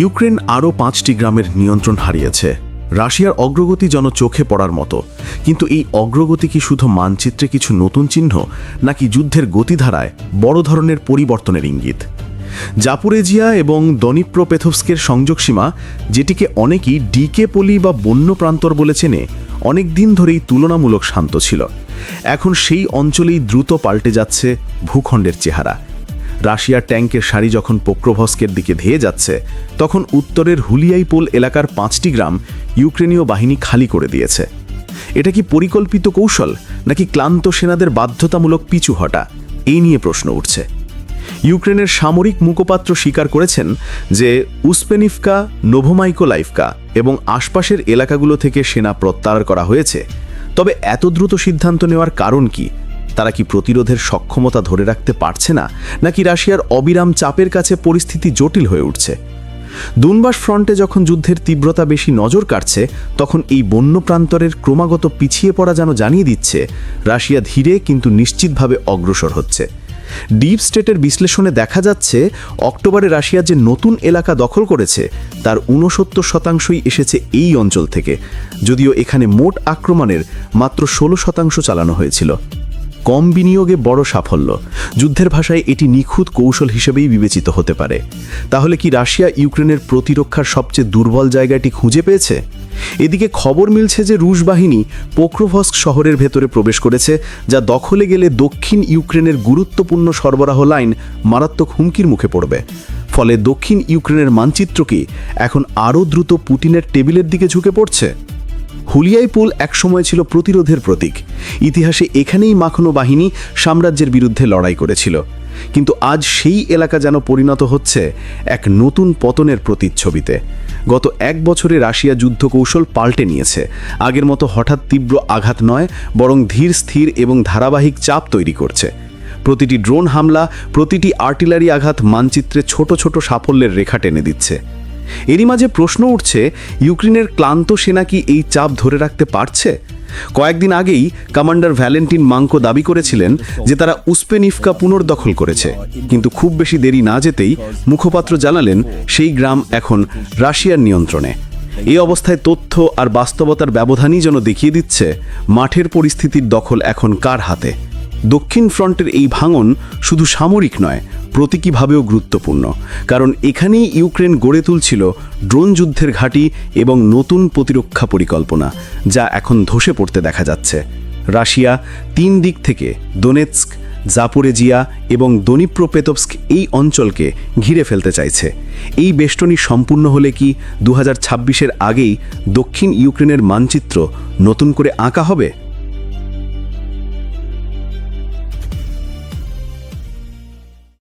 Ukraine আরও পাঁচটি গ্রামের নিয়ন্ত্রণ হারিয়েছে। রাশিয়ার অগ্রগতি যেন চোখে পড়ার মতো। কিন্তু এই অগ্রগতি কি শুধু মানচিত্রে কিছু নতুন চিহ্ন, নাকি যুদ্ধের গতিধারায় বড় ধরনের পরিবর্তনের ইঙ্গিত? জাপুরেজিয়া এবং দনিপ্রোপেথভস্কের সংযোগসীমা যেটিকে অনেকেই ডিকে পলি বা বন্য প্রান্তর বলে চেনে, অনেক দিন ধরেই তুলনামূলক শান্ত ছিল। এখন সেই অঞ্চলেই দ্রুত পাল্টে যাচ্ছে ভূখণ্ডের চেহারা। রাশিয়ার ট্যাঙ্কের সারি যখন পোক্রোভস্কের দিকে ধেয়ে যাচ্ছে, তখন উত্তরের হুলিয়াইপোল এলাকার পাঁচটি গ্রাম ইউক্রেনীয় বাহিনী খালি করে দিয়েছে। এটা কি পরিকল্পিত কৌশল, নাকি ক্লান্ত সেনাদের বাধ্যতামূলক পিছু হটা? এই নিয়ে প্রশ্ন উঠছে। ইউক্রেনের সামরিক মুখপাত্র স্বীকার করেছেন যে উসপেনিফকা, নোভোমাইকোলাইফকা এবং আশপাশের এলাকাগুলো থেকে সেনা প্রত্যাহার করা হয়েছে। তবে এত দ্রুত সিদ্ধান্ত নেওয়ার কারণ কি তারা কি প্রতিরোধের সক্ষমতা ধরে রাখতে পারছে না, নাকি রাশিয়ার অবিরাম চাপের কাছে পরিস্থিতি জটিল হয়ে উঠছে? দুনবাস ফ্রন্টে যখন যুদ্ধের তীব্রতা বেশি নজর কাটছে তখন এই বন্য প্রান্তরের ক্রমাগত পিছিয়ে পড়া যেন জানিয়ে দিচ্ছে, রাশিয়া ধীরে কিন্তু নিশ্চিতভাবে অগ্রসর হচ্ছে। ডিপ স্টেটের বিশ্লেষণে দেখা যাচ্ছে, অক্টোবরে রাশিয়া যে নতুন এলাকা দখল করেছে, তার ঊনসত্তর শতাংশই এসেছে এই অঞ্চল থেকে, যদিও এখানে মোট আক্রমণের মাত্র ষোলো শতাংশ চালানো হয়েছিল। কম বিনিয়োগে বড় সাফল্য। যুদ্ধের ভাষায় এটি নিখুঁত কৌশল হিসেবেই বিবেচিত হতে পারে। তাহলে কি রাশিয়া ইউক্রেনের প্রতিরক্ষার সবচেয়ে দুর্বল জায়গাটি খুঁজে পেয়েছে? এদিকে খবর মিলছে যে রুশ বাহিনী পোক্রোভস্ক শহরের ভেতরে প্রবেশ করেছে, যা দখলে গেলে দক্ষিণ ইউক্রেনের গুরুত্বপূর্ণ সরবরাহ লাইন মারাত্মক হুমকির মুখে পড়বে। ফলে দক্ষিণ ইউক্রেনের মানচিত্র কি এখন আরও দ্রুত পুটিনের টেবিলের দিকে ঝুঁকে পড়ছে? হুলিয়াইপোল একসময় ছিল প্রতিরোধের প্রতীক। ইতিহাসে এখানেই মাখনো বাহিনী সাম্রাজ্যের বিরুদ্ধে লড়াই করেছিল। কিন্তু আজ সেই এলাকা যেন পরিণত হচ্ছে এক নতুন পতনের প্রতিচ্ছবিতে। গত এক বছরে রাশিয়া যুদ্ধ কৌশল পাল্টে নিয়েছে। আগের মতো হঠাৎ তীব্র আঘাত নয়, বরং ধীর, স্থির এবং ধারাবাহিক চাপ তৈরি করছে। প্রতিটি ড্রোন হামলা, প্রতিটি আর্টিলারি আঘাত মানচিত্রে ছোট ছোট সাফল্যের রেখা টেনে দিচ্ছে। এরই মাঝে প্রশ্ন উঠছে, ইউক্রেনের ক্লান্ত সেনা কি এই চাপ ধরে রাখতে পারছে? কয়েকদিন আগেই কমান্ডার ভ্যালেন্টিন মাঙ্কো দাবি করেছিলেন যে তারা উসপেনিফকা পুনর্দখল করেছে। কিন্তু খুব বেশি দেরি না যেতেই মুখপাত্র জানালেন সেই গ্রাম এখন রাশিয়ার নিয়ন্ত্রণে। এই অবস্থায় তথ্য আর বাস্তবতার ব্যবধানই যেন দেখিয়ে দিচ্ছে, মাঠের পরিস্থিতির দখল এখন কার হাতে? দক্ষিণ ফ্রন্টের এই ভাঙন শুধু সামরিক নয় প্রতীকীভাবেও গুরুত্বপূর্ণ। কারণ এখানেই ইউক্রেন গড়ে তুলছিল ড্রোন যুদ্ধের ঘাঁটি এবং নতুন প্রতিরক্ষা পরিকল্পনা, যা এখন ধসে পড়তে দেখা যাচ্ছে। রাশিয়া তিন দিক থেকে দোনেৎস্ক, জাপোরেজিয়া এবং দনিপ্রোপেতভস্ক এই অঞ্চলকে ঘিরে ফেলতে চাইছে। এই বেষ্টনী সম্পূর্ণ হলে কি দু হাজার আগেই দক্ষিণ ইউক্রেনের মানচিত্র নতুন করে আঁকা হবে?